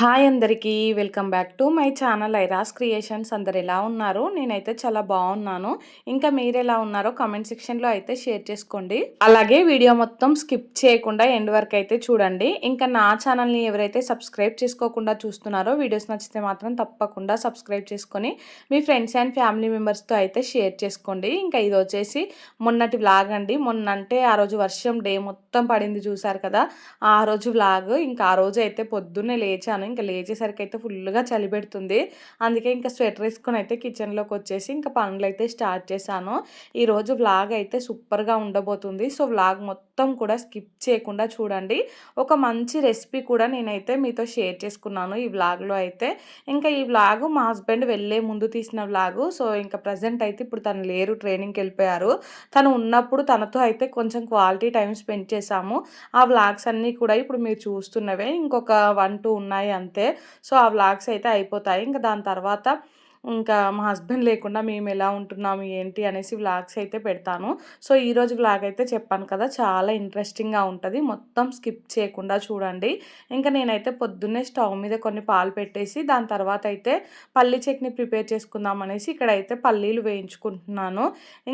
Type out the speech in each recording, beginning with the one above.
Hi అందరికీ welcome back to my channel ఐరాస్ creations. అందరు ఎలా ఉన్నారు? నేనైతే చాలా బాగున్నాను. ఇంకా మీరు ఎలా ఉన్నారో కమెంట్ సెక్షన్లో అయితే షేర్ చేసుకోండి. అలాగే వీడియో మొత్తం స్కిప్ చేయకుండా ఎండ్ వరకు అయితే చూడండి. ఇంకా నా ఛానల్ని ఎవరైతే సబ్స్క్రైబ్ చేసుకోకుండా చూస్తున్నారో వీడియోస్ నచ్చితే మాత్రం తప్పకుండా సబ్స్క్రైబ్ చేసుకొని మీ ఫ్రెండ్స్ అండ్ ఫ్యామిలీ మెంబర్స్తో అయితే షేర్ చేసుకోండి. ఇంకా ఇది వచ్చేసి మొన్నటి వ్లాగ్ అండి. మొన్న అంటే ఆ రోజు వర్షం డే మొత్తం పడింది చూసారు కదా? ఆ రోజు వ్లాగ్. ఇంకా ఆ రోజు అయితే పొద్దున్నే లేచాను. ఇంకా లేచేసరికి అయితే ఫుల్గా చలి పెడుతుంది. అందుకే ఇంకా స్వెటర్ వేసుకొని అయితే కిచెన్లోకి వచ్చేసి ఇంకా పనులు అయితే స్టార్ట్ చేశాను. ఈరోజు వ్లాగ్ అయితే సూపర్గా ఉండబోతుంది. సో వ్లాగ్ మొత్తం కూడా స్కిప్ చేయకుండా చూడండి. ఒక మంచి రెసిపీ కూడా నేనైతే మీతో షేర్ చేసుకున్నాను ఈ వ్లాగ్లో అయితే. ఇంకా ఈ వ్లాగ్ మా హస్బెండ్ వెళ్ళే ముందు తీసిన వ్లాగు. సో ఇంకా ప్రజెంట్ అయితే ఇప్పుడు తను లేరు ట్రైనింగ్కి వెళ్ళిపోయారు. తను ఉన్నప్పుడు తనతో అయితే కొంచెం క్వాలిటీ టైం స్పెండ్ చేశాము. ఆ వ్లాగ్స్ అన్నీ కూడా ఇప్పుడు మీరు చూస్తున్నవే. ఇంకొక వన్ టూ ఉన్నాయి అంతే. సో ఆ వ్లాగ్స్ అయితే అయిపోతాయి. ఇంకా దాని తర్వాత ఇంకా మా హస్బెండ్ లేకుండా మేము ఎలా ఉంటున్నాము ఏంటి అనేసి వ్లాగ్స్ అయితే పెడతాను. సో ఈరోజు వ్లాగ్ అయితే చెప్పాను కదా చాలా ఇంట్రెస్టింగ్గా ఉంటుంది. మొత్తం స్కిప్ చేయకుండా చూడండి. ఇంకా నేనైతే పొద్దున్నే స్టవ్ మీద కొన్ని పాలు పెట్టేసి దాని తర్వాత అయితే పల్లి చట్నీ ప్రిపేర్ చేసుకుందాం అనేసి ఇక్కడైతే పల్లీలు వేయించుకుంటున్నాను.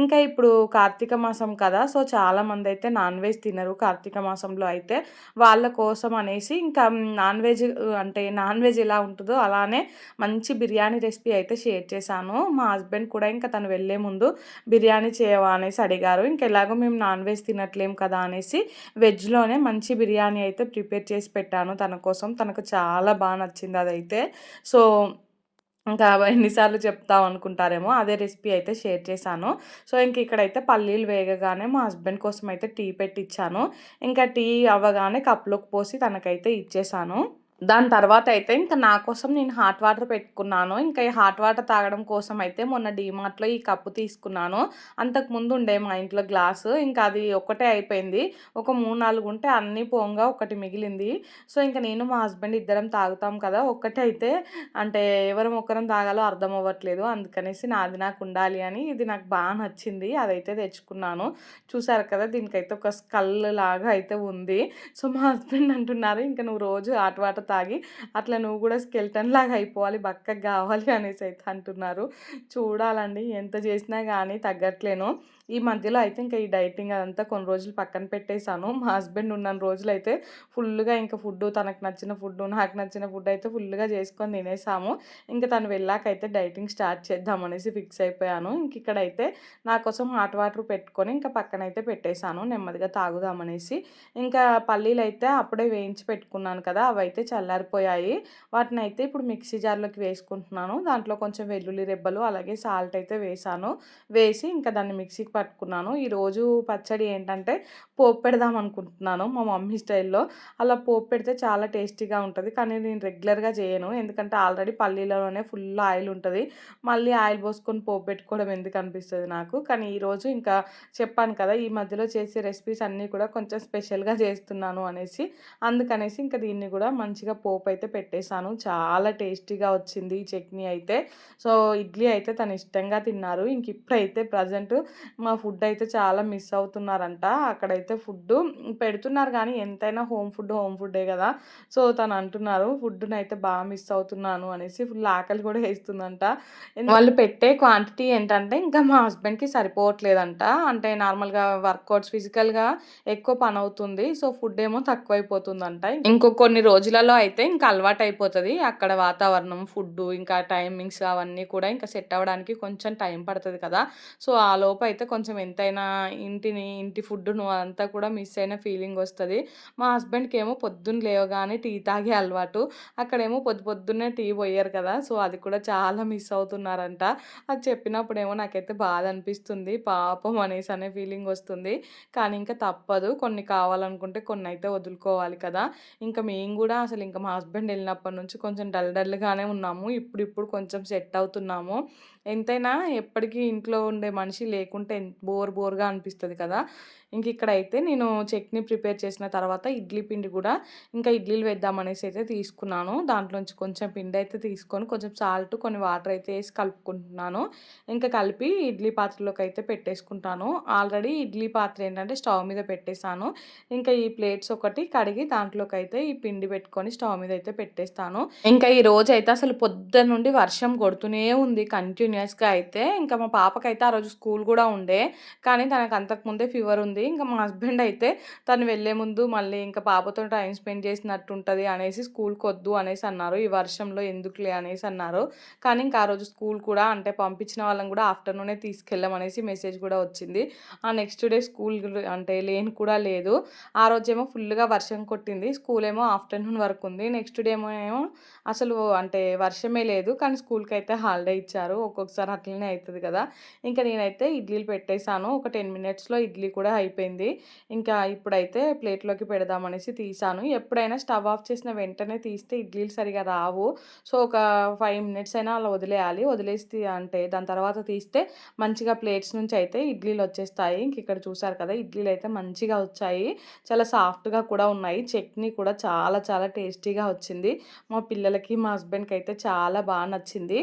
ఇంకా ఇప్పుడు కార్తీక మాసం కదా సో చాలామంది అయితే నాన్ వెజ్ తినరు కార్తీక మాసంలో అయితే. వాళ్ళ కోసం అనేసి ఇంకా నాన్ వెజ్ అంటే నాన్ వెజ్ ఎలా ఉంటుందో అలానే మంచి బిర్యానీ రెసిపీ అయితే షేర్ చేశాను. మా హస్బెండ్ కూడా ఇంకా తను వెళ్ళే ముందు బిర్యానీ చేయవా అనేసి అడిగారు. ఇంకెలాగో మేము నాన్ వెజ్ తినట్లేం కదా అనేసి వెజ్లోనే మంచి బిర్యానీ అయితే ప్రిపేర్ చేసి పెట్టాను తన కోసం. తనకు చాలా బాగా నచ్చింది అదైతే. సో ఇంకా ఎన్నిసార్లు చెప్తాం అనుకుంటారేమో అదే రెసిపీ అయితే షేర్ చేశాను. సో ఇంక ఇక్కడైతే పల్లీలు వేగగానే మా హస్బెండ్ కోసం అయితే టీ పెట్టించాను ఇంకా టీ అవ్వగానే కప్లోకి పోసి తనకైతే ఇచ్చేసాను దాని తర్వాత అయితే ఇంకా నా కోసం నేను హాట్ వాటర్ పెట్టుకున్నాను. ఇంకా ఈ హాట్ వాటర్ తాగడం కోసం అయితే మొన్న డీమార్ట్లో ఈ కప్పు తీసుకున్నాను. అంతకు ముందు ఉండే మా ఇంట్లో గ్లాసు. ఇంకా అది ఒకటే అయిపోయింది. ఒక మూడు నాలుగు ఉంటే అన్నీ పోంగా ఒకటి మిగిలింది. సో ఇంకా నేను మా హస్బెండ్ ఇద్దరం తాగుతాం కదా ఒక్కటే అయితే అంటే ఎవరం ఒకరం తాగాలో అర్థం అవ్వట్లేదు. అందుకనేసి నాది నాకు ఉండాలి అని ఇది నాకు బాగా నచ్చింది. అదైతే తెచ్చుకున్నాను. చూసారు కదా దీనికైతే ఒక స్కల్ లాగా అయితే ఉంది. సో మా హస్బెండ్ అంటున్నారు ఇంకా నువ్వు రోజు హాట్ వాటర్ తాగి అట్లా నువ్వు కూడా స్కెల్టన్ లాగా అయిపోవాలి బక్కగా కావాలి అనేసి అయితే అంటున్నారు. చూడాలండి ఎంత చేసినా కానీ తగ్గట్లేను. ఈ మధ్యలో అయితే ఇంకా ఈ డైటింగ్ అదంతా కొన్ని రోజులు పక్కన పెట్టేశాను. మా హస్బెండ్ ఉన్న రోజులు అయితే ఫుల్గా ఇంకా ఫుడ్ తనకు నచ్చిన ఫుడ్ నాకు నచ్చిన ఫుడ్ అయితే ఫుల్గా చేసుకొని తినేసాము. ఇంకా తను వెళ్ళాక అయితే డైటింగ్ స్టార్ట్ చేద్దాం అనేసి ఫిక్స్ అయిపోయాను. ఇంక ఇక్కడైతే నా కోసం హాట్ వాటర్ పెట్టుకొని ఇంకా పక్కన అయితే పెట్టేశాను. నెమ్మదిగా తాగుదామనేసి ఇంకా పల్లీలు అయితే అప్పుడే వేయించి పెట్టుకున్నాను కదా అవి అయితే చల్లారిపోయాయి. వాటిని అయితే ఇప్పుడు మిక్సీ జార్లోకి వేసుకుంటున్నాను. దాంట్లో కొంచెం వెల్లుల్లి రెబ్బలు అలాగే సాల్ట్ అయితే వేసాను వేసి ఇంకా దాన్ని మిక్సీకి పట్టుకున్నాను. ఈరోజు పచ్చడి ఏంటంటే పోపు పెడదాం అనుకుంటున్నాను మా మమ్మీ స్టైల్లో. అలా పోపు పెడితే చాలా టేస్టీగా ఉంటుంది. కానీ నేను రెగ్యులర్గా చేయను. ఎందుకంటే ఆల్రెడీ పల్లీలలోనే ఫుల్ ఆయిల్ ఉంటుంది. మళ్ళీ ఆయిల్ పోసుకొని పోపు పెట్టుకోవడం ఎందుకు అనిపిస్తుంది నాకు? కానీ ఈరోజు ఇంకా చెప్పాను కదా ఈ మధ్యలో చేసే రెసిపీస్ అన్నీ కూడా కొంచెం స్పెషల్గా చేస్తున్నాను అనేసి. అందుకనేసి ఇంకా దీన్ని కూడా మంచిగా పోపు అయితే పెట్టేశాను. చాలా టేస్టీగా వచ్చింది ఈ చట్నీ అయితే. సో ఇడ్లీ అయితే తను ఇష్టంగా తిన్నారు. ఇంక ఇప్పుడైతే ప్రజెంట్ మా ఫుడ్ అయితే చాలా మిస్ అవుతున్నారంట. అక్కడైతే ఫుడ్ పెడుతున్నారు కానీ ఎంతైనా హోమ్ ఫుడ్ హోమ్ ఫుడ్డే కదా. సో తను అంటున్నారు ఫుడ్ని అయితే బాగా మిస్ అవుతున్నాను అనేసి ఫుల్ ఆకలి కూడా వేస్తుందంట. వాళ్ళు పెట్టే క్వాంటిటీ ఏంటంటే ఇంకా మా హస్బెండ్కి సరిపోవట్లేదంట. అంటే నార్మల్గా వర్కౌట్స్ ఫిజికల్గా ఎక్కువ పని అవుతుంది సో ఫుడ్ ఏమో తక్కువైపోతుందంట. ఇంకో కొన్ని రోజులలో అయితే ఇంకా అలవాటు అయిపోతుంది అక్కడ వాతావరణం ఫుడ్ ఇంకా టైమింగ్స్ అవన్నీ కూడా ఇంకా సెట్ అవ్వడానికి కొంచెం టైం పడుతుంది కదా. సో ఆ లోపు అయితే కొంచెం ఎంతైనా ఇంటిని ఇంటి ఫుడ్ను అంతా కూడా మిస్ అయిన ఫీలింగ్ వస్తుంది. మా హస్బెండ్కి ఏమో పొద్దున్న లేవగానే టీ తాగే అలవాటు. అక్కడేమో పొద్దు పొద్దున్నే టీ పోయారు కదా సో అది కూడా చాలా మిస్ అవుతున్నారంట. అది చెప్పినప్పుడు ఏమో నాకైతే బాధ అనిపిస్తుంది. పాపం అనేసి అనే ఫీలింగ్ వస్తుంది. కానీ ఇంకా తప్పదు. కొన్ని కావాలనుకుంటే కొన్ని అయితే వదులుకోవాలి కదా. ఇంకా మేము కూడా అసలు ఇంకా మా హస్బెండ్ వెళ్ళినప్పటి నుంచి కొంచెం డల్ డల్గానే ఉన్నాము. ఇప్పుడు ఇప్పుడు కొంచెం సెట్ అవుతున్నాము. ఎంతైనా ఎప్పటికీ ఇంట్లో ఉండే మనిషి లేకుంటే బోర్ బోర్గా అనిపిస్తుంది కదా. ఇంక ఇక్కడైతే నేను చట్నీ ప్రిపేర్ చేసిన తర్వాత ఇడ్లీ పిండి కూడా ఇంకా ఇడ్లీలు వేద్దామనేసి అయితే తీసుకున్నాను. దాంట్లోంచి కొంచెం పిండి అయితే తీసుకొని కొంచెం సాల్ట్ కొన్ని వాటర్ అయితే వేసి కలుపుకుంటున్నాను. ఇంకా కలిపి ఇడ్లీ పాత్రలోకి అయితే పెట్టేసుకుంటాను. ఆల్రెడీ ఇడ్లీ పాత్ర ఏంటంటే స్టవ్ మీద పెట్టేశాను. ఇంకా ఈ ప్లేట్స్ ఒకటి కడిగి దాంట్లోకి అయితే ఈ పిండి పెట్టుకొని స్టవ్ మీద అయితే పెట్టేస్తాను. ఇంకా ఈ రోజు అయితే అసలు పొద్దున్న నుండి వర్షం కొడుతూనే ఉంది కంటిన్యూస్గా అయితే. ఇంకా మా పాపకైతే ఆ రోజు స్కూల్ కూడా ఉండే. కానీ తనకు అంతకుముందే ఫీవర్ ఉంది. ఇంకా మా హస్బెండ్ అయితే తను వెళ్ళే ముందు మళ్ళీ ఇంకా పాపతో టైం స్పెండ్ చేసినట్టు ఉంటుంది అనేసి స్కూల్కి వద్దు అనేసి అన్నారు. ఈ వర్షంలో ఎందుకులే అనేసి అన్నారు. కానీ ఇంకా ఆ రోజు స్కూల్ కూడా అంటే పంపించిన వాళ్ళని కూడా ఆఫ్టర్నూనే తీసుకెళ్ళమనేసి మెసేజ్ కూడా వచ్చింది. ఆ నెక్స్ట్ డే స్కూల్ అంటే లేని కూడా లేదు. ఆ రోజేమో ఫుల్గా వర్షం కొట్టింది. స్కూల్ ఏమో ఆఫ్టర్నూన్ వరకు ఉంది. నెక్స్ట్ డే ఏమో అసలు అంటే వర్షమే లేదు. కానీ స్కూల్కి అయితే హాలిడే ఇచ్చారు. ఒక్కొక్కసారి అట్లనే అవుతుంది కదా. ఇంకా నేనైతే ఇడ్లీలు పెట్టేశాను. ఒక టెన్ మినిట్స్లో ఇడ్లీ కూడా అయిపోయింది. ఇంకా ఇప్పుడైతే ప్లేట్లోకి పెడదామనేసి తీసాను. ఎప్పుడైనా స్టవ్ ఆఫ్ చేసిన వెంటనే తీస్తే ఇడ్లీలు సరిగా రావు. సో ఒక ఫైవ్ మినిట్స్ అయినా అలా వదిలేయాలి. వదిలేసి అంటే దాని తర్వాత తీస్తే మంచిగా ప్లేట్స్ నుంచి అయితే ఇడ్లీలు వచ్చేస్తాయి. ఇంక ఇక్కడ చూసారు కదా ఇడ్లీలు అయితే మంచిగా వచ్చాయి. చాలా సాఫ్ట్గా కూడా ఉన్నాయి. చట్నీ కూడా చాలా చాలా టేస్టీగా వచ్చింది. మా పిల్లలకి మా హస్బెండ్కి అయితే చాలా బాగా నచ్చింది.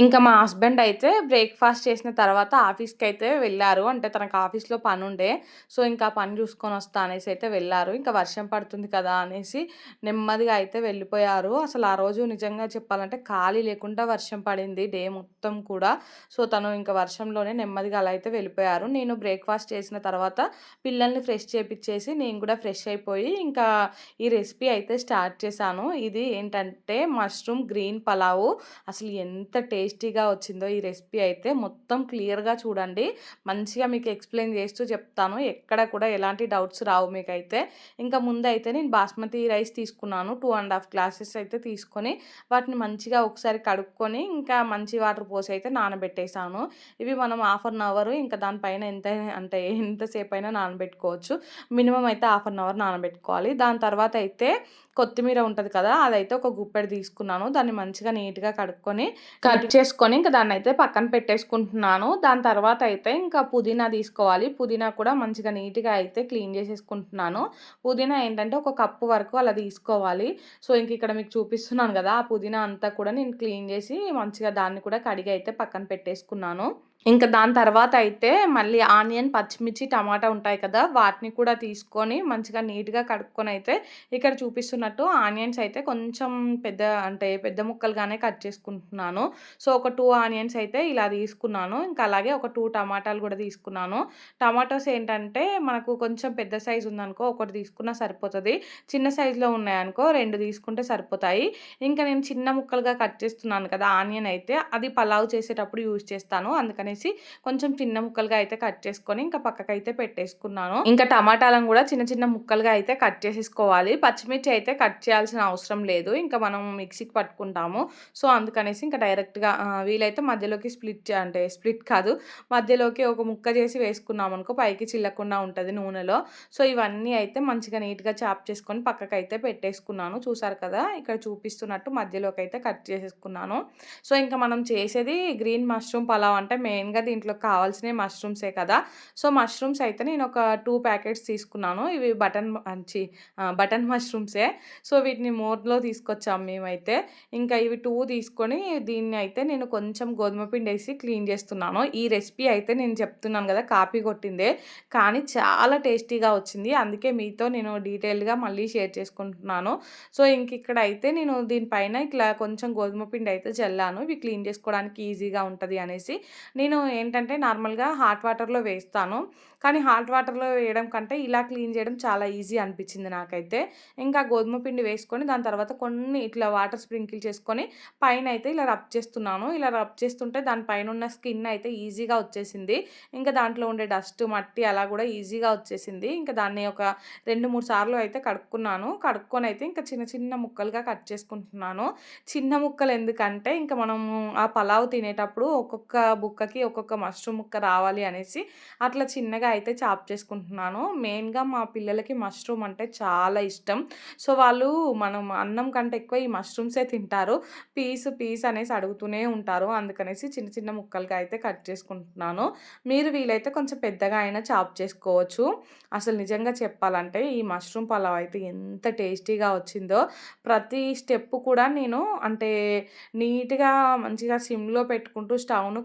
ఇంకా మా హస్బెండ్ అయితే బ్రేక్ఫాస్ట్ చేసిన తర్వాత ఆఫీస్కి అయితే వెళ్ళారు. అంటే తనకు ఆఫీస్లో పని ఉండే సో ఇంకా పని చూసుకొని వస్తా అనేసి అయితే వెళ్ళారు. ఇంకా వర్షం పడుతుంది కదా అనేసి నెమ్మదిగా అయితే వెళ్ళిపోయారు. అసలు ఆ రోజు నిజంగా చెప్పాలంటే ఖాళీ లేకుండా వర్షం పడింది డే మొత్తం కూడా. సో తను ఇంకా వర్షంలోనే నెమ్మదిగా అలా అయితే వెళ్ళిపోయారు. నేను బ్రేక్ఫాస్ట్ చేసిన తర్వాత పిల్లల్ని ఫ్రెష్ చేపించేసి నేను కూడా ఫ్రెష్ అయిపోయి ఇంకా ఈ రెసిపీ అయితే స్టార్ట్ చేశాను. ఇది ఏంటంటే మష్రూమ్ గ్రీన్ పలావు. అసలు ఎంత టేస్ట్ టేస్టీగా వచ్చిందో ఈ రెసిపీ అయితే మొత్తం క్లియర్గా చూడండి. మంచిగా మీకు ఎక్స్ప్లెయిన్ చేస్తూ చెప్తాను. ఎక్కడ కూడా ఎలాంటి డౌట్స్ రావు మీకైతే. ఇంకా ముందు అయితే నేను బాస్మతి రైస్ తీసుకున్నాను. టూ అండ్ హాఫ్ గ్లాసెస్ అయితే తీసుకొని వాటిని మంచిగా ఒకసారి కడుక్కొని ఇంకా మంచి వాటర్ పోసి అయితే నానబెట్టేసాను ఇవి మనం హాఫ్ అన్ అవర్ ఇంకా దానిపైన ఎంత అంటే ఎంతసేపు అయినా నానబెట్టుకోవచ్చు. మినిమం అయితే హాఫ్ అన్ అవర్ నానబెట్టుకోవాలి. దాని తర్వాత అయితే కొత్తిమీర ఉంటుంది కదా అదైతే ఒక గుప్పెడు తీసుకున్నాను. దాన్ని మంచిగా నీట్గా కడుక్కొని కట్ చేసుకొని ఇంకా దాన్ని అయితే పక్కన పెట్టేసుకుంటున్నాను. దాని తర్వాత అయితే ఇంకా పుదీనా తీసుకోవాలి. పుదీనా కూడా మంచిగా నీట్గా అయితే క్లీన్ చేసేసుకుంటున్నాను. పుదీనా ఏంటంటే ఒక కప్పు వరకు అలా తీసుకోవాలి. సో ఇంక ఇక్కడ మీకు చూపిస్తున్నాను కదా ఆ పుదీనా అంతా కూడా నేను క్లీన్ చేసి మంచిగా దాన్ని కూడా కడిగి అయితే పక్కన పెట్టేసుకున్నాను. ఇంకా దాని తర్వాత అయితే మళ్ళీ ఆనియన్ పచ్చిమిర్చి టమాటా ఉంటాయి కదా వాటిని కూడా తీసుకొని మంచిగా నీట్గా కడుక్కొని అయితే ఇక్కడ చూపిస్తున్నట్టు ఆనియన్స్ అయితే కొంచెం పెద్ద అంటే పెద్ద ముక్కలుగానే కట్ చేసుకుంటున్నాను. సో ఒక టూ ఆనియన్స్ అయితే ఇలా తీసుకున్నాను. ఇంకా అలాగే ఒక టూ టమాటాలు కూడా తీసుకున్నాను. టమాటోస్ ఏంటంటే మనకు కొంచెం పెద్ద సైజు ఉందనుకో ఒకటి తీసుకున్నా సరిపోతుంది. చిన్న సైజులో ఉన్నాయనుకో రెండు తీసుకుంటే సరిపోతాయి. ఇంకా నేను చిన్న ముక్కలుగా కట్ చేస్తున్నాను కదా ఆనియన్ అయితే అది పలావ్ చేసేటప్పుడు యూజ్ చేస్తాను. అందుకని అనేసి కొంచెం చిన్న ముక్కలుగా అయితే కట్ చేసుకొని ఇంకా పక్కకైతే పెట్టేసుకున్నాను. ఇంకా టమాటాలను కూడా చిన్న చిన్న ముక్కలుగా అయితే కట్ చేసేసుకోవాలి. పచ్చిమిర్చి అయితే కట్ చేయాల్సిన అవసరం లేదు. ఇంకా మనం మిక్సీకి పట్టుకుంటాము. సో అందుకనేసి ఇంకా డైరెక్ట్గా వీలైతే మధ్యలోకి స్ప్లిట్ అంటే స్ప్లిట్ కాదు. మధ్యలోకి ఒక ముక్క చేసి వేసుకున్నాం అనుకో పైకి చిల్లకుండా ఉంటుంది నూనెలో. సో ఇవన్నీ అయితే మంచిగా నీట్గా చాప్ చేసుకొని పక్కకైతే పెట్టేసుకున్నాను. చూసారు కదా? ఇక్కడ చూపిస్తున్నట్టు మధ్యలోకి అయితే కట్ చేసేసుకున్నాను. సో ఇంకా మనం చేసేది గ్రీన్ మష్రూమ్ పలావ్ అంటే మెయిన్ మెయిన్గా దీంట్లో కావాల్సినవి మష్రూమ్సే కదా. సో మష్రూమ్స్ అయితే నేను ఒక టూ ప్యాకెట్స్ తీసుకున్నాను. ఇవి బటన్ మంచి బటన్ మష్రూమ్సే సో వీటిని మోర్లో తీసుకొచ్చాము మేమైతే. ఇంకా ఇవి టూ తీసుకొని దీన్ని అయితే నేను కొంచెం గోధుమ పిండి వేసి క్లీన్ చేస్తున్నాను. ఈ రెసిపీ అయితే నేను చెప్తున్నాను కదా కాపీ కొట్టిందే. కానీ చాలా టేస్టీగా వచ్చింది. అందుకే మీతో నేను డీటెయిల్గా మళ్ళీ షేర్ చేసుకుంటున్నాను. సో ఇంక ఇక్కడ అయితే నేను దీనిపైన ఇట్లా కొంచెం గోధుమ పిండి అయితే చల్లాను ఇవి క్లీన్ చేసుకోవడానికి ఈజీగా ఉంటుంది అనేసి. నేను నేను ఏంటంటే నార్మల్గా హాట్ వాటర్లో వేస్తాను. కానీ హాట్ వాటర్లో వేయడం కంటే ఇలా క్లీన్ చేయడం చాలా ఈజీ అనిపించింది నాకైతే. ఇంకా గోధుమ పిండి వేసుకొని దాని తర్వాత కొన్ని ఇట్లా వాటర్ స్ప్రింకిల్ చేసుకొని పైన అయితే ఇలా రబ్ చేస్తున్నాను. ఇలా రబ్ చేస్తుంటే దానిపైన ఉన్న స్కిన్ అయితే ఈజీగా వచ్చేసింది. ఇంకా దాంట్లో ఉండే డస్ట్ మట్టి అలా కూడా ఈజీగా వచ్చేసింది. ఇంకా దాన్ని ఒక రెండు మూడు సార్లు అయితే కడుక్కున్నాను. కడుక్కొని అయితే ఇంకా చిన్న చిన్న ముక్కలుగా కట్ చేసుకుంటున్నాను. చిన్న ముక్కలు ఎందుకంటే ఇంకా మనము ఆ పలావ్ తినేటప్పుడు ఒక్కొక్క బుక్కకి ముక్కలకి ఒక్కొక్క మష్రూమ్ ముక్క రావాలి అనేసి అట్లా చిన్నగా అయితే చాప్ చేసుకుంటున్నాను. మెయిన్గా మా పిల్లలకి మష్రూమ్ అంటే చాలా ఇష్టం. సో వాళ్ళు మనం అన్నం కంటే ఎక్కువ ఈ మష్రూమ్సే తింటారు. పీస్ పీస్ అనేసి అడుగుతూనే ఉంటారు. అందుకనేసి చిన్న చిన్న ముక్కలుగా అయితే కట్ చేసుకుంటున్నాను. మీరు వీలైతే కొంచెం పెద్దగా అయినా చాప్ చేసుకోవచ్చు. అసలు నిజంగా చెప్పాలంటే ఈ మష్రూమ్ పలావ్ అయితే ఎంత టేస్టీగా వచ్చిందో. ప్రతి స్టెప్ కూడా నేను అంటే నీట్గా మంచిగా సిమ్లో పెట్టుకుంటూ స్టవ్ను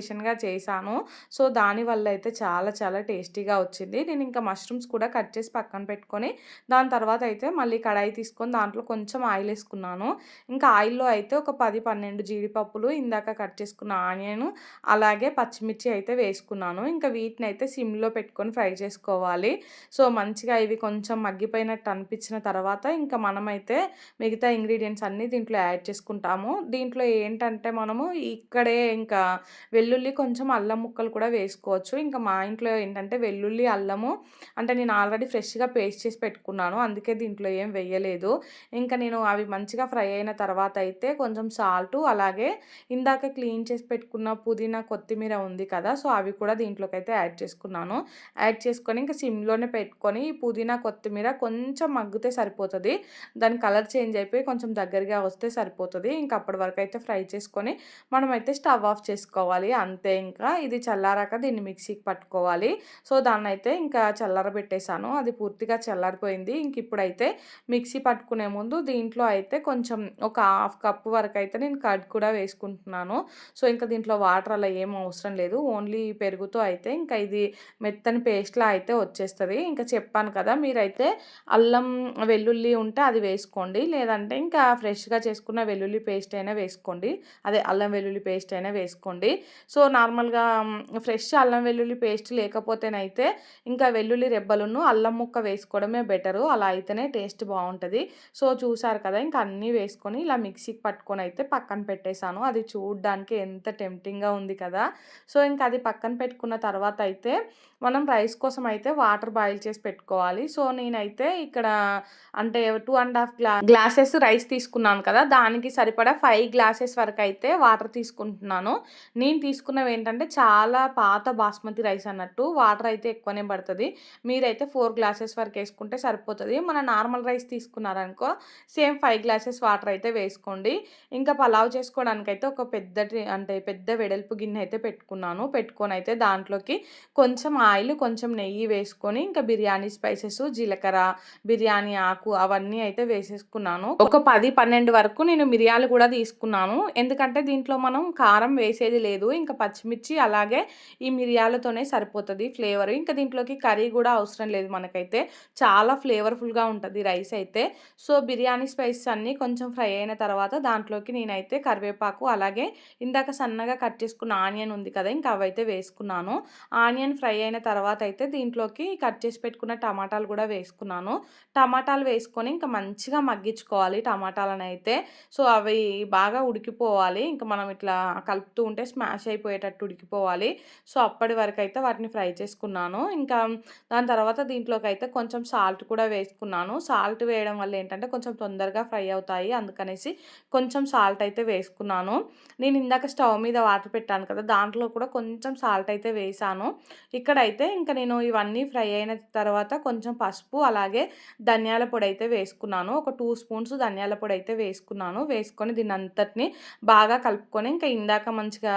కాన్సన్ట్రేషన్గా చేశాను. సో దానివల్ల అయితే చాలా చాలా టేస్టీగా వచ్చింది. నేను ఇంకా మష్రూమ్స్ కూడా కట్ చేసి పక్కన పెట్టుకొని దాని తర్వాత అయితే మళ్ళీ కడాయి తీసుకొని దాంట్లో కొంచెం ఆయిల్ వేసుకున్నాను. ఇంకా ఆయిల్లో అయితే ఒక పది పన్నెండు జీడిపప్పులు ఇందాక కట్ చేసుకున్న ఆనియన్ అలాగే పచ్చిమిర్చి అయితే వేసుకున్నాను. ఇంకా వీటిని అయితే సిమ్లో పెట్టుకొని ఫ్రై చేసుకోవాలి. సో మంచిగా ఇవి కొంచెం మగ్గిపోయినట్టు అనిపించిన తర్వాత ఇంకా మనమైతే మిగతా ఇంగ్రీడియంట్స్ అన్నీ దీంట్లో యాడ్ చేసుకుంటాము. దీంట్లో ఏంటంటే మనము ఇక్కడే ఇంకా వెళ్ళి వెల్లుల్లి కొంచెం అల్లం ముక్కలు కూడా వేసుకోవచ్చు. ఇంకా మా ఇంట్లో ఏంటంటే వెల్లుల్లి అల్లము అంటే నేను ఆల్రెడీ ఫ్రెష్గా పేస్ట్ చేసి పెట్టుకున్నాను. అందుకే దీంట్లో ఏం వేయలేదు. ఇంకా నేను అవి మంచిగా ఫ్రై అయిన తర్వాత అయితే కొంచెం సాల్ట్ అలాగే ఇందాక క్లీన్ చేసి పెట్టుకున్న పుదీనా కొత్తిమీర ఉంది కదా సో అవి కూడా దీంట్లోకి అయితే యాడ్ చేసుకున్నాను. యాడ్ చేసుకొని ఇంకా సిమ్లోనే పెట్టుకొని పుదీనా కొత్తిమీర కొంచెం మగ్గితే సరిపోతుంది. దాని కలర్ చేంజ్ అయిపోయి కొంచెం దగ్గరగా వస్తే సరిపోతుంది. ఇంకా అప్పటి వరకు అయితే ఫ్రై చేసుకొని మనమైతే స్టవ్ ఆఫ్ చేసుకోవాలి. అంతే ఇంకా ఇది చల్లారాక దీన్ని మిక్సీకి పట్టుకోవాలి. సో దాన్ని అయితే ఇంకా చల్లారబెట్టేశాను అది పూర్తిగా చల్లారిపోయింది. ఇంక ఇప్పుడైతే మిక్సీ పట్టుకునే ముందు దీంట్లో అయితే కొంచెం ఒక హాఫ్ కప్ వరకు అయితే నేను కర్డ్ కూడా వేసుకుంటున్నాను. సో ఇంకా దీంట్లో వాటర్ అలా ఏం అవసరం లేదు. ఓన్లీ పెరుగుతో అయితే ఇంకా ఇది మెత్తని పేస్ట్లా అయితే వచ్చేస్తుంది. ఇంకా చెప్పాను కదా మీరైతే అల్లం వెల్లుల్లి ఉంటే అది వేసుకోండి. లేదంటే ఇంకా ఫ్రెష్గా చేసుకున్న వెల్లుల్లి పేస్ట్ అయినా వేసుకోండి. అదే అల్లం వెల్లుల్లి పేస్ట్ అయినా వేసుకోండి. సో నార్మల్గా ఫ్రెష్ అల్లం వెల్లుల్లి పేస్ట్ లేకపోతేనైతే ఇంకా వెల్లుల్లి రెబ్బలను అల్లం ముక్క వేసుకోవడమే బెటరు. అలా అయితేనే టేస్ట్ బాగుంటుంది సో చూసారు కదా ఇంకా అన్నీ వేసుకొని ఇలా మిక్సీకి పట్టుకొని అయితే పక్కన పెట్టేశాను. అది చూడడానికి ఎంత టెంప్టింగ్గా ఉంది కదా! సో ఇంకా అది పక్కన పెట్టుకున్న తర్వాత అయితే మనం రైస్ కోసం అయితే వాటర్ బాయిల్ చేసి పెట్టుకోవాలి. సో నేనైతే ఇక్కడ అంటే two and half gla glasses rice తీసుకున్నాను కదా! దానికి సరిపడా ఫైవ్ గ్లాసెస్ వరకు అయితే వాటర్ తీసుకుంటున్నాను. నేను తీసుకున్నవి ఏంటంటే చాలా పాత బాస్మతి రైస్ అన్నట్టు వాటర్ అయితే ఎక్కువనే పడుతుంది. మీరైతే ఫోర్ గ్లాసెస్ వరకు వేసుకుంటే సరిపోతుంది. మన నార్మల్ రైస్ తీసుకున్నారనుకో సేమ్ ఫైవ్ గ్లాసెస్ వాటర్ అయితే వేసుకోండి. ఇంకా పలావ్ చేసుకోవడానికి అయితే ఒక పెద్ద అంటే పెద్ద వెడల్పు గిన్నె అయితే పెట్టుకున్నాను. పెట్టుకొని అయితే దాంట్లోకి కొంచెం ఆయిల్ కొంచెం నెయ్యి వేసుకొని ఇంకా బిర్యానీ స్పైసెస్ జీలకర్ర బిర్యానీ ఆకు అవన్నీ అయితే వేసేసుకున్నాను. ఒక పది పన్నెండు వరకు నేను మిరియాలు కూడా తీసుకున్నాను. ఎందుకంటే దీంట్లో మనం కారం వేసేది లేదు. ఇంకా ఇంకా పచ్చిమిర్చి అలాగే ఈ మిరియాలతోనే సరిపోతుంది ఫ్లేవర్. ఇంకా దీంట్లోకి కర్రీ కూడా అవసరం లేదు మనకైతే. చాలా ఫ్లేవర్ఫుల్గా ఉంటుంది రైస్ అయితే. సో బిర్యానీ స్పైసెస్ అన్నీ కొంచెం ఫ్రై అయిన తర్వాత దాంట్లోకి నేనైతే కరివేపాకు అలాగే ఇందాక సన్నగా కట్ చేసుకున్న ఆనియన్ ఉంది కదా ఇంకా అవైతే వేసుకున్నాను. ఆనియన్ ఫ్రై అయిన తర్వాత అయితే దీంట్లోకి కట్ చేసి పెట్టుకున్న టమాటాలు కూడా వేసుకున్నాను. టమాటాలు వేసుకొని ఇంకా మంచిగా మగ్గించుకోవాలి టమాటాలను అయితే సో అవి బాగా ఉడికిపోవాలి. ఇంకా మనం ఇట్లా కలుపుతూ ఉంటే స్మాష్ అయిపోయేటట్టు ఉడికిపోవాలి. సో అప్పటి వరకు అయితే వాటిని ఫ్రై చేసుకున్నాను. ఇంకా దాని తర్వాత దీంట్లోకి అయితే కొంచెం సాల్ట్ కూడా వేసుకున్నాను. సాల్ట్ వేయడం వల్ల ఏంటంటే కొంచెం తొందరగా ఫ్రై అవుతాయి. అందుకనేసి కొంచెం సాల్ట్ అయితే వేసుకున్నాను. నేను ఇందాక స్టవ్ మీద వాటర్ పెట్టాను కదా దాంట్లో కూడా కొంచెం సాల్ట్ అయితే వేసాను. ఇక్కడైతే ఇంకా నేను ఇవన్నీ ఫ్రై అయిన తర్వాత కొంచెం పసుపు అలాగే ధనియాల పొడి అయితే వేసుకున్నాను. ఒక టూ స్పూన్స్ ధనియాల పొడి అయితే వేసుకున్నాను. వేసుకొని దీని అంతటిని బాగా కలుపుకొని ఇంకా ఇందాక మంచిగా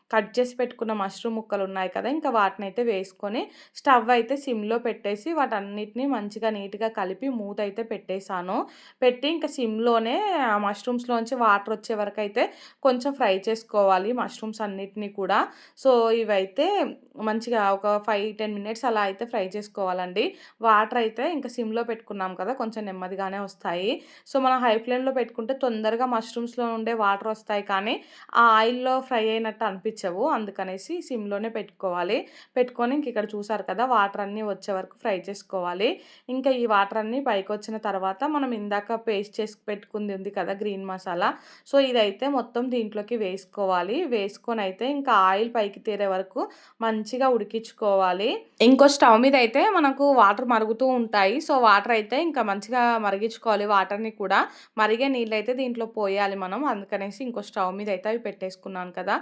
కట్ చేసి పెట్టుకున్న మష్రూమ్ ముక్కలు ఉన్నాయి కదా ఇంకా వాటిని అయితే వేసుకొని స్టవ్ అయితే సిమ్లో పెట్టేసి వాటన్నిటిని మంచిగా నీట్గా కలిపి మూత అయితే పెట్టేశాను. పెట్టి ఇంకా సిమ్లోనే మష్రూమ్స్లోంచి వాటర్ వచ్చే వరకు అయితే కొంచెం ఫ్రై చేసుకోవాలి మష్రూమ్స్ అన్నిటినీ కూడా. సో ఇవైతే మంచిగా ఒక ఫైవ్ టెన్ మినిట్స్ అలా అయితే ఫ్రై చేసుకోవాలండి. వాటర్ అయితే ఇంకా సిమ్లో పెట్టుకున్నాం కదా కొంచెం నెమ్మదిగానే వస్తాయి. సో మనం హై ఫ్లేమ్లో పెట్టుకుంటే తొందరగా మష్రూమ్స్లో ఉండే వాటర్ వస్తాయి కానీ ఆ ఆయిల్లో ఫ్రై అయినట్టు అనిపించింది. అనిపించవు అందుకనేసి సిమ్లోనే పెట్టుకోవాలి. పెట్టుకొని ఇంక ఇక్కడ చూసారు కదా వాటర్ అన్నీ వచ్చే వరకు ఫ్రై చేసుకోవాలి. ఇంకా ఈ వాటర్ అన్నీ పైకి వచ్చిన తర్వాత మనం ఇందాక పేస్ట్ చేసి పెట్టుకుంది ఉంది కదా గ్రీన్ మసాలా. సో ఇదైతే మొత్తం దీంట్లోకి వేసుకోవాలి. వేసుకొని అయితే ఇంకా ఆయిల్ పైకి తీరే వరకు మంచిగా ఉడికించుకోవాలి. ఇంకో స్టవ్ మీద అయితే మనకు వాటర్ మరుగుతూ ఉంటాయి. సో వాటర్ అయితే ఇంకా మంచిగా మరిగించుకోవాలి. వాటర్ని కూడా మరిగే నీళ్ళు అయితే దీంట్లో పోయాలి మనం. అందుకనేసి ఇంకో స్టవ్ మీద అయితే అవి పెట్టేసుకున్నాను కదా.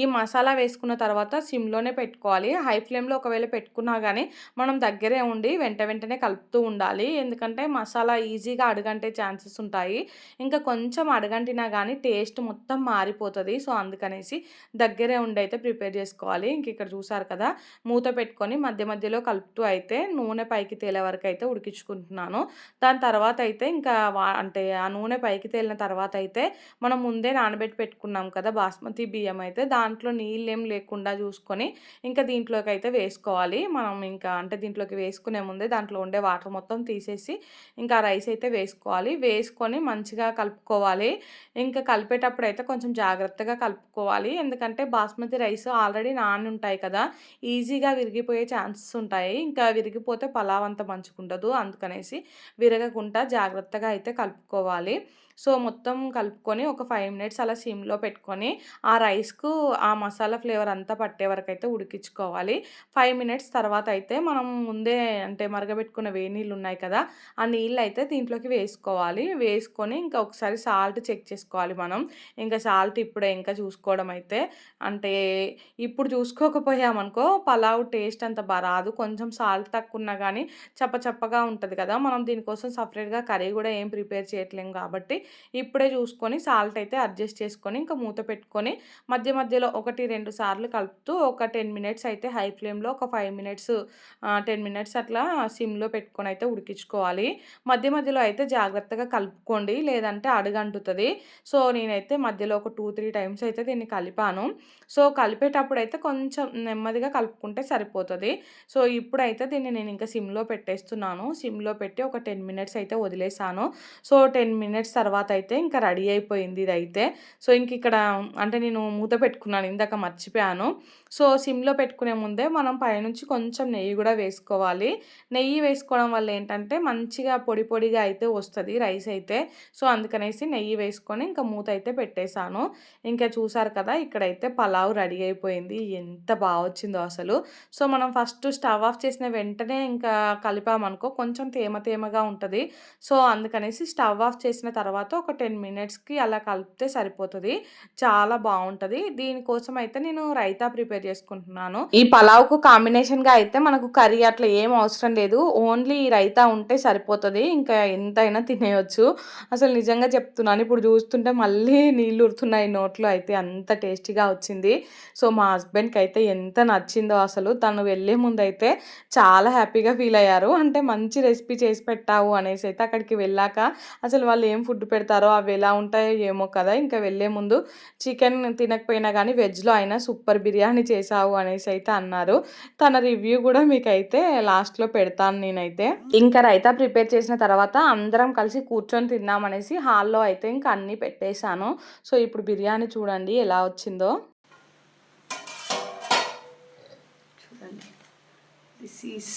ఈ మసాలా వేసుకున్న తర్వాత సిమ్లోనే పెట్టుకోవాలి. హై ఫ్లేమ్లో ఒకవేళ పెట్టుకున్నా కానీ మనం దగ్గరే ఉండి వెంట వెంటనే కలుపుతూ ఉండాలి. ఎందుకంటే మసాలా ఈజీగా అడుగంటే ఛాన్సెస్ ఉంటాయి. ఇంకా కొంచెం అడగంటినా కానీ టేస్ట్ మొత్తం మారిపోతుంది. సో అందుకనేసి దగ్గరే ఉండి అయితే ప్రిపేర్ చేసుకోవాలి. ఇంక ఇక్కడ చూసారు కదా మూత పెట్టుకొని మధ్య మధ్యలో కలుపుతూ అయితే నూనె పైకి తేలే వరకు అయితే ఉడికించుకుంటున్నాను. దాని తర్వాత అయితే ఇంకా వా అంటే ఆ నూనె పైకి తేలిన తర్వాత అయితే మనం ముందే నానబెట్టి పెట్టుకున్నాం కదా బాస్మతి బియ్యం అయితే దాంట్లో నీళ్ళు ఏం లేకుండా చూసుకొని ఇంకా దీంట్లోకి అయితే వేసుకోవాలి. మనం ఇంకా అంటే దీంట్లోకి వేసుకునే ముందే దాంట్లో ఉండే వాటర్ మొత్తం తీసేసి ఇంకా రైస్ అయితే వేసుకోవాలి. వేసుకొని మంచిగా కలుపుకోవాలి. ఇంకా కలిపేటప్పుడు అయితే కొంచెం జాగ్రత్తగా కలుపుకోవాలి. ఎందుకంటే బాస్మతి రైస్ ఆల్రెడీ నాని ఉంటాయి కదా. ఈజీగా విరిగిపోయే ఛాన్సెస్ ఉంటాయి. ఇంకా విరిగిపోతే పలావ్ అంత ఉండదు అందుకనేసి విరగకుండా జాగ్రత్తగా అయితే కలుపుకోవాలి. సో మొత్తం కలుపుకొని ఒక ఫైవ్ మినిట్స్ అలా సిమ్లో పెట్టుకొని ఆ రైస్కు ఆ మసాలా ఫ్లేవర్ అంతా పట్టే వరకు అయితే ఉడికించుకోవాలి. ఫైవ్ మినిట్స్ తర్వాత అయితే మనం ముందే అంటే మరగబెట్టుకున్న వేడి నీళ్ళు ఉన్నాయి కదా ఆ నీళ్ళు అయితే దీంట్లోకి వేసుకోవాలి. వేసుకొని ఇంకా ఒకసారి సాల్ట్ చెక్ చేసుకోవాలి మనం. ఇంకా సాల్ట్ ఇప్పుడే ఇంకా చూసుకోవడం అయితే అంటే ఇప్పుడు చూసుకోకపోయామనుకో పలావ్ టేస్ట్ అంత బాగా రాదు. కొంచెం సాల్ట్ తక్కువ ఉన్నా కానీ చప్ప చప్పగా ఉంటుంది కదా మనం దీనికోసం సపరేట్గా కర్రీ కూడా ఏం ప్రిపేర్ చేయట్లేం కాబట్టి ఇప్పుడే చూసుకొని సాల్ట్ అయితే అడ్జస్ట్ చేసుకొని ఇంకా మూత పెట్టుకొని మధ్య మధ్యలో ఒకటి రెండు సార్లు కలుపుతూ ఒక టెన్ మినిట్స్ అయితే హై ఫ్లేమ్లో ఒక ఫైవ్ మినిట్స్ టెన్ మినిట్స్ అట్లా సిమ్లో పెట్టుకొని అయితే ఉడికించుకోవాలి. మధ్య మధ్యలో అయితే జాగ్రత్తగా కలుపుకోండి లేదంటే అడుగంటుతుంది. సో నేనైతే మధ్యలో ఒక టూ త్రీ టైమ్స్ అయితే దీన్ని కలిపాను. సో కలిపేటప్పుడు అయితే కొంచెం నెమ్మదిగా కలుపుకుంటే సరిపోతుంది. సో ఇప్పుడైతే దీన్ని నేను ఇంకా సిమ్లో పెట్టేస్తున్నాను. సిమ్లో పెట్టి ఒక టెన్ మినిట్స్ అయితే వదిలేసాను. సో టెన్ మినిట్స్ తర్వాత తర్వాత అయితే ఇంకా రెడీ అయిపోయింది ఇది అయితే సో ఇంక ఇక్కడ అంటే నేను మూత పెట్టుకున్నాను ఇందాక మర్చిపోయాను. సో సిమ్లో పెట్టుకునే ముందే మనం పైనుంచి కొంచెం నెయ్యి కూడా వేసుకోవాలి. నెయ్యి వేసుకోవడం వల్ల ఏంటంటే మంచిగా పొడి పొడిగా అయితే వస్తుంది రైస్ అయితే. సో అందుకనేసి నెయ్యి వేసుకొని ఇంకా మూత అయితే పెట్టేశాను. ఇంకా చూసారు కదా ఇక్కడైతే పలావ్ రెడీ అయిపోయింది. ఎంత బాగా వచ్చిందో అసలు. సో మనం ఫస్ట్ స్టవ్ ఆఫ్ చేసిన వెంటనే ఇంకా కలిపామనుకో కొంచెం తేమ తేమగా ఉంటుంది. సో అందుకనేసి స్టవ్ ఆఫ్ చేసిన తర్వాత ఒక టెన్ మినిట్స్కి అలా కలిపితే సరిపోతుంది. చాలా బాగుంటుంది దీనికోసం అయితే నేను రైతా ప్రిపేర్ చేసుకుంటున్నాను. ఈ పలావ్కు కాంబినేషన్గా అయితే మనకు కర్రీ అట్లా ఏం అవసరం లేదు. ఓన్లీ ఈ రైతా ఉంటే సరిపోతుంది. ఇంకా ఎంతైనా తినేయచ్చు. అసలు నిజంగా చెప్తున్నాను. ఇప్పుడు చూస్తుంటే మళ్ళీ నీళ్ళు ఉడుతున్నాయి నోట్లో అయితే. అంత టేస్టీగా వచ్చింది. సో మా హస్బెండ్కి అయితే ఎంత నచ్చిందో అసలు. తను వెళ్ళే ముందు అయితే చాలా హ్యాపీగా ఫీల్ అయ్యారు. అంటే మంచి రెసిపీ చేసి పెట్టావు అనేసి అయితే అక్కడికి వెళ్ళాక అసలు వాళ్ళు ఏం ఫుడ్ పెడతారో అవి ఎలా ఉంటాయో ఏమో కదా. ఇంకా వెళ్ళే ముందు చికెన్ తినకపోయినా కానీ వెజ్లో అయినా సూపర్ బిర్యానీ చేసావు అనేసి అయితే అన్నారు. తన రివ్యూ కూడా మీకైతే లాస్ట్లో పెడతాను నేనైతే. ఇంకా రైతా ప్రిపేర్ చేసిన తర్వాత అందరం కలిసి కూర్చొని తిన్నామనేసి హాల్లో అయితే ఇంకా అన్నీ పెట్టేశాను. సో ఇప్పుడు బిర్యానీ చూడండి ఎలా వచ్చిందో. చూడండి. దిస్ ఈస్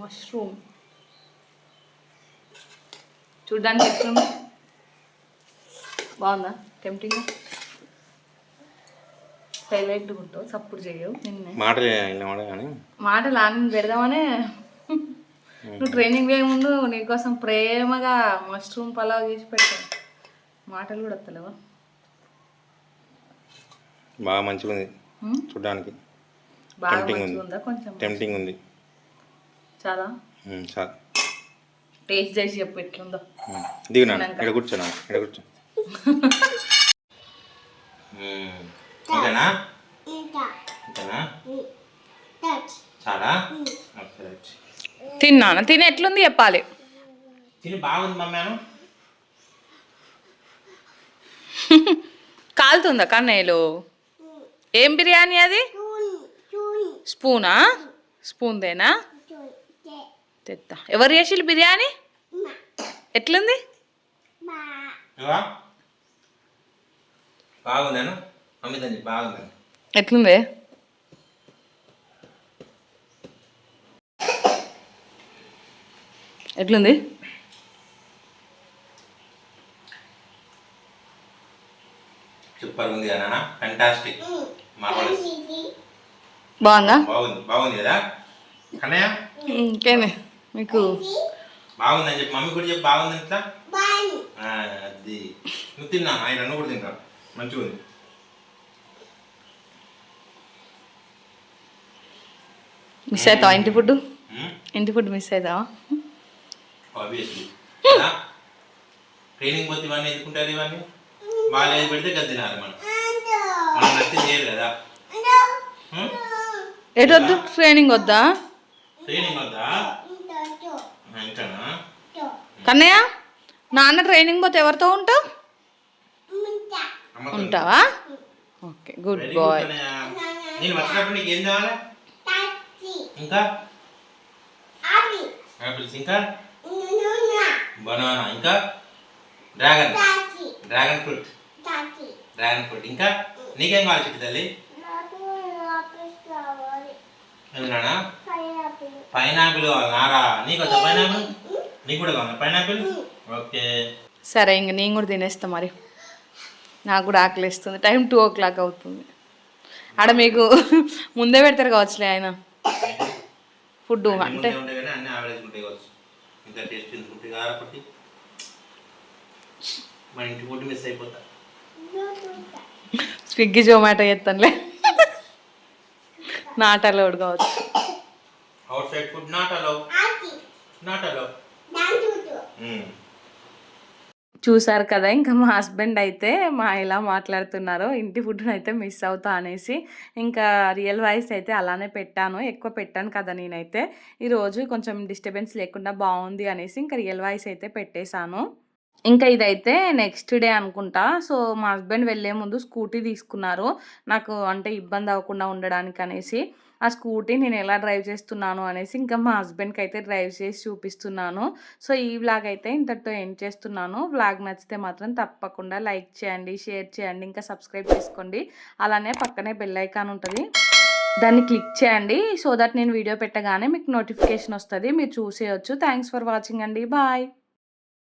మష్రూమ్ చూడడానికి ఎట్లుంది? బాగుందా? టెంప్టింగ్? సైలెంట్ ఉంటావు సప్పుడు చేయవు నిన్నే. మాటలు మాట కానీ. మాటలు పెడదామనే. నువ్వు ట్రైనింగ్ వేయ ముందు నీకోసం ప్రేమగా మష్రూమ్ పలావ్ చేసి పెట్టాను మాటలు కూడా వస్తలేవా? బాగా మంచిగా ఉంది? చూడడానికి. బాగా ఉంది. కొంచెం టెంప్టింగ్ ఉంది. చాలా? చాలు. టేస్ట్ చేసి చెప్పు ఎట్లుందో. దిగునా. ఇక్కడ కూర్చోనా ఇక్కడ కూర్చో. ఇంతేనా చాలా? Okay, right. తిన్నాను తిని ఎట్లుంది చెప్పాలి. తిని బాగుంది మమ్మాను కాలుతుందా కన్నయ్యలు? ఏం బిర్యానీ అది? స్పూనా. స్పూన్దేనా తెత్తా. ఎవరు చేసిల్లు బిర్యానీ? ఎట్లుంది? మమ్మీ తండ్రి బాగుందని ఎట్లుంది? ఎట్లుంది? సూపర్ ఉంది కదా ఫెంటాస్టిక్ మార్వలస్ బాగుందా? బాగుంది. బాగుంది కదా? కన్నయ్య? ఇంకేంది? మీకు బాగుందని చెప్పి మమ్మీ కూడా చెప్పి బాగుంది. ఆ, అది. నువ్వు తిన్నా ఆయన నన్ను కూడా తిన్నా మంచిగా ఉంది. మిస్ అవుతావా ఇంటి ఫుడ్ ఇంటి ఫుడ్ మిస్ అవుతావా? ఎటు ట్రైనింగ్ వద్దా? కన్నయ్య నాన్న ట్రైనింగ్ పోతే ఎవరితో ఉంటావు? ఉంటావా? Okay good boy. నేను వచ్చినప్పుడు నీకు ఏం కావాలి? ఇంకా? యాపిల్స్ ఇంకా? బనానా ఇంకా? Dragon dragon fruit dragon fruit ఇంకా? నీకేం కావాలి చిట్టి తల్లి? ఎందుకన్నా పైనాపిల్ నారా నీకు వద్దా పైనాపిల్ నీకు కూడా కావాలి పైనాపిల్ ఓకే సరే ఇంక నేను కూడా తినేస్తా మరి. నాకు కూడా ఆకలిస్తుంది. టైం టూ ఓ క్లాక్ అవుతుంది. ఆడ మీకు ముందే పెడతారు కావచ్చులే ఆయన. ఫుడ్ అంటే స్విగ్గీ జొమాటో చేస్తానులే. నాటలోడు కావచ్చు. Outside food not allow not allow చూసారు కదా ఇంకా మా హస్బెండ్ అయితే మా ఇలా మాట్లాడుతున్నారు ఇంటి ఫుడ్ని అయితే మిస్ అవుతా అనేసి ఇంకా రియల్ వాయిస్ అయితే అలానే పెట్టాను ఎక్కువ పెట్టాను కదా నేనైతే. ఈరోజు కొంచెం డిస్టర్బెన్స్ లేకుండా బాగుంది అనేసి ఇంకా రియల్ వాయిస్ అయితే పెట్టేశాను. ఇంకా ఇదైతే నెక్స్ట్ డే అనుకుంటా. సో మా హస్బెండ్ వెళ్ళే ముందు స్కూటీ తీసుకున్నారు. నాకు అంటే ఇబ్బంది అవ్వకుండా ఉండడానికి అనేసి. ఆ స్కూటీ నేను ఎలా డ్రైవ్ చేస్తున్నాను అనేసి ఇంకా మా హస్బెండ్కి అయితే డ్రైవ్ చేసి చూపిస్తున్నాను. సో ఈ వ్లాగ్ అయితే ఇంతటితో ఎండ్ చేస్తున్నాను. వ్లాగ్ నచ్చితే మాత్రం తప్పకుండా లైక్ చేయండి షేర్ చేయండి ఇంకా సబ్స్క్రైబ్ చేసుకోండి. అలానే పక్కనే బెల్ ఐకాన్ ఉంటుంది. దాన్ని క్లిక్ చేయండి. సో దట్ నేను వీడియో పెట్టగానే మీకు నోటిఫికేషన్ వస్తుంది. మీరు చూసేయచ్చు. థ్యాంక్స్ ఫర్ వాచింగ్ అండి. బాయ్.